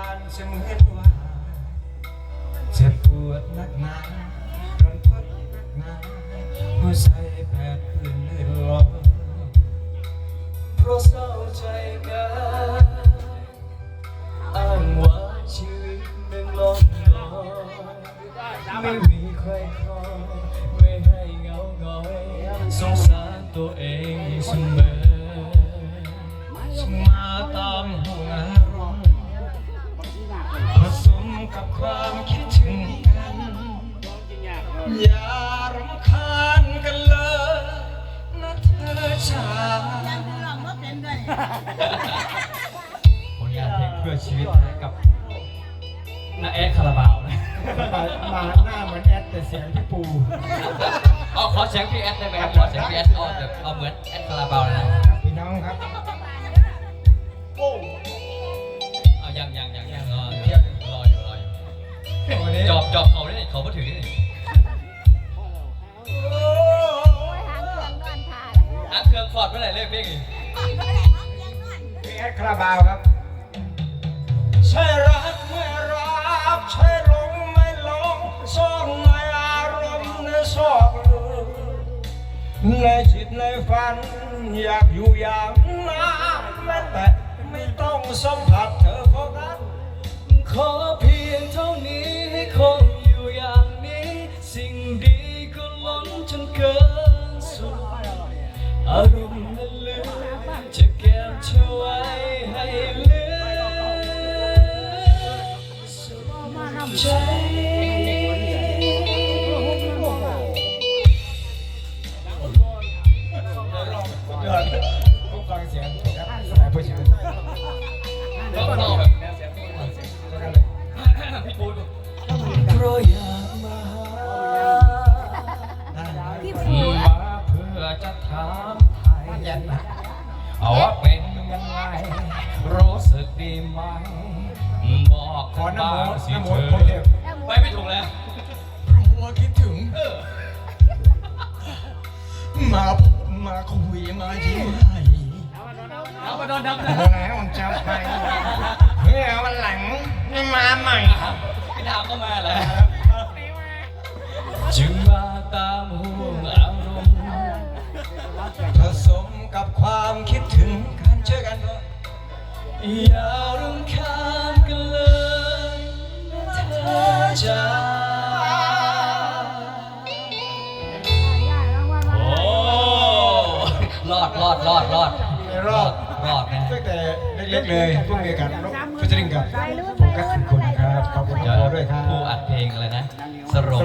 านเสมือนว่าเจ็บปวดนักหนารันทดนักหนาหัวใจแผดพื้นเลื่นลมเพราะเศร้าใจกันอ้างว่าชีวิตหนึ่งลมลอยไม่มีใครคอยไม่ให้เหงาหงอยสงสารตัวเองเสมอามคิดถึงกันอย่ารำคาญกันเลยนะเธอจ๋าผลงานเพลงเพื่อชีวิตกับน้าแอดคาราบาวนะมาหน้าเหมือนแอดแต่เสียงพี่ปู เอาขอเสียงพี่แอดได้ไหมครับขอเสียงพี่แอดเอาแบบเอาเหมือนแอดคาราบาวเลยนะ อบเขาได้นี่เขามาถือนี่หาเครื่องฟอดเมื่อไหร่เล่นเพลงอีกพี่แอดคาราบาวครับใช่รักไม่รับใช่หลงไม่หลงซ่อนในอารมณ์ในซอกลึกในจิตในฝัน อยากอยู่อย่างนั้นแม้แต่ไม่ต้องสัมผัสเธอเพราะนั้นขอเพียงเท่านี้ นจ อกขอน้ำบ้าโมงสิน้ำโมเธอโพเทพไปไม่ถูกแล้วเพราะว่าคิดถึง เออ มาพูดมาคุยมายิ้มให้เอามาโดนดับโอ้แล้วมันจะไปเฮ้ยวันหลังนี่มาใหม่ไอ้ดาวก็มาแล้วจึงมาตามห่วงอารมณ์ผสมกับความคิดถึงกันเจอกันเนอะ เธอจ๋าโอ้รอดรอดรอดรอดไม่รอดรอดนะตั้งแต่เล็กๆเลยพวกเดียวกันฟิชเชอริงกับผมก็คุณคนครับขอบคุณเดี๋ยวโอด้วยครับผู้อัดเพลงอะไรนะสรุป